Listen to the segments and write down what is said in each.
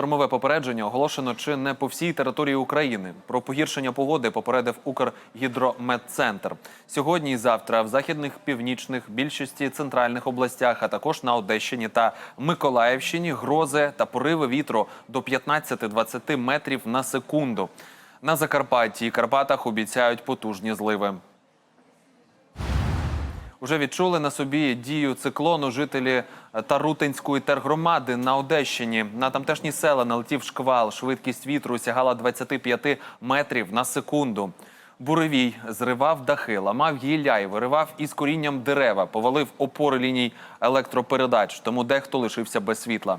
Штормове попередження оголошено чи не по всій території України. Про погіршення погоди попередив Укргідрометцентр. Сьогодні і завтра в західних, північних, більшості центральних областях, а також на Одещині та Миколаївщині грози та пориви вітру до 15-20 метрів на секунду. На Закарпатті і Карпатах обіцяють потужні зливи. Уже відчули на собі дію циклону жителі Тарутинської тергромади на Одещині. На тамтешні села налетів шквал. Швидкість вітру сягала 25 метрів на секунду. Буревій зривав дахи, ламав гілля і виривав із корінням дерева, повалив опори ліній електропередач, тому дехто лишився без світла.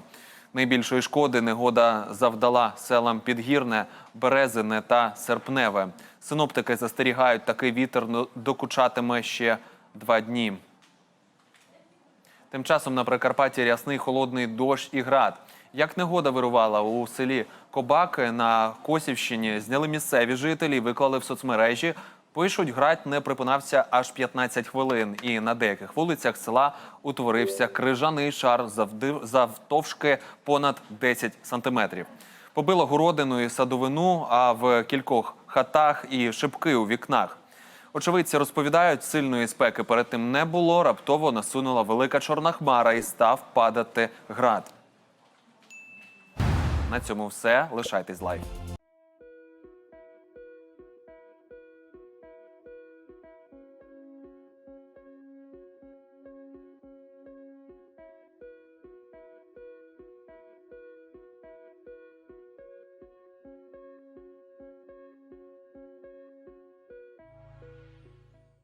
Найбільшої шкоди негода завдала селам Підгірне, Березине та Серпневе. Синоптики застерігають, такий вітер докучатиме ще два дні. Тим часом на Прикарпатті рясний холодний дощ і град. Як негода вирувала у селі Кобаки на Косівщині, зняли місцеві жителі, виклали в соцмережі. Пишуть, град не припинався аж 15 хвилин, і на деяких вулицях села утворився крижаний шар завтовшки понад 10 сантиметрів. Побило городину і садовину, а в кількох хатах і шибки у вікнах. Очевидці розповідають, сильної спеки перед тим не було. Раптово насунула велика чорна хмара і став падати град. На цьому все. Лишайтесь лайв.